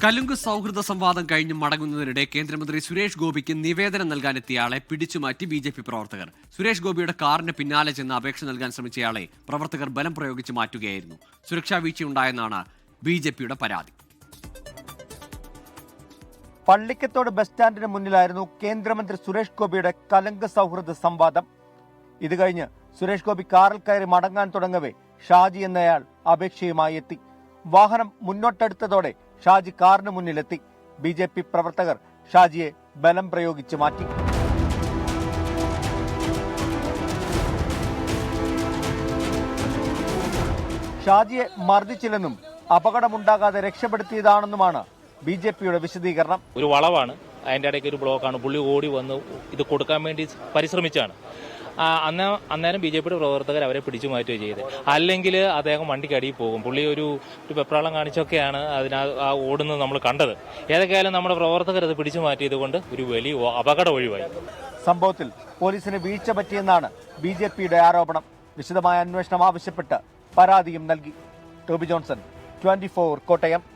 കലുങ്ക് സൗഹൃദ സംവാദം കഴിഞ്ഞ് മടങ്ങുന്നതിനിടെ കേന്ദ്രമന്ത്രി സുരേഷ് ഗോപിക്ക് നിവേദനം നൽകാനെത്തിയയാളെ പിടിച്ചുമാറ്റി ബി ജെ പി പ്രവർത്തകർ. സുരേഷ് ഗോപിയുടെ കാറിന് പിന്നാലെ ചെന്ന് അപേക്ഷ നൽകാൻ ശ്രമിച്ചയാളെ പ്രവർത്തകർ ബലം പ്രയോഗിച്ച് മാറ്റുകയായിരുന്നു. സുരക്ഷാ വീഴ്ചയുണ്ടായെന്നാണ് ബി ജെ പിയുടെ പരാതി. പള്ളിക്കത്തോട് ബസ് സ്റ്റാൻഡിന് മുന്നിലായിരുന്നു കേന്ദ്രമന്ത്രി സുരേഷ് ഗോപിയുടെ കലങ്ക് സൗഹൃദ സംവാദം. ഇത് കഴിഞ്ഞ് സുരേഷ് ഗോപി കാറിൽ കയറി മടങ്ങാൻ തുടങ്ങവേ ഷാജി എന്നയാൾ അപേക്ഷയുമായി എത്തി. വാഹനം മുന്നോട്ടെടുത്തതോടെ ഷാജി കാറിന് മുന്നിലെത്തി. ബി ജെ പി പ്രവർത്തകർ ഷാജിയെ ബലം പ്രയോഗിച്ച് മാറ്റി. ഷാജിയെ മർദ്ദിച്ചില്ലെന്നും അപകടമുണ്ടാകാതെ രക്ഷപ്പെടുത്തിയതാണെന്നുമാണ് ബി ജെ പിയുടെ വിശദീകരണം. ഒരു വളവാണ്. അതിന്റെ ഇടയ്ക്ക് ഒരു ബ്ലോക്കാണ്. പുള്ളി ഓടി വന്ന് ഇത് കൊടുക്കാൻ വേണ്ടി പരിശ്രമിച്ചാണ്. അന്ന് അന്നേരം ബി ജെ പിയുടെ പ്രവർത്തകർ അവരെ പിടിച്ചു മാറ്റുകയും ചെയ്ത്. അല്ലെങ്കിൽ അദ്ദേഹം വണ്ടിക്ക് അടിയിൽ പോകും. പുള്ളി ഒരു വെപ്രാളം കാണിച്ചൊക്കെയാണ് അതിനാ ആ ഓടുന്നത് നമ്മൾ കണ്ടത്. ഏതൊക്കെയായാലും നമ്മുടെ പ്രവർത്തകർ അത് പിടിച്ചു മാറ്റിയത് കൊണ്ട് ഒരു വലിയ അപകടം ഒഴിവായി. സംഭവത്തിൽ പോലീസിന് വീഴ്ച പറ്റിയെന്നാണ് ബി ജെ പിയുടെ ആരോപണം. വിശദമായ അന്വേഷണം ആവശ്യപ്പെട്ട് പരാതിയും നൽകി. ടോബി ജോൺസൺ ട്വന്റി കോട്ടയം.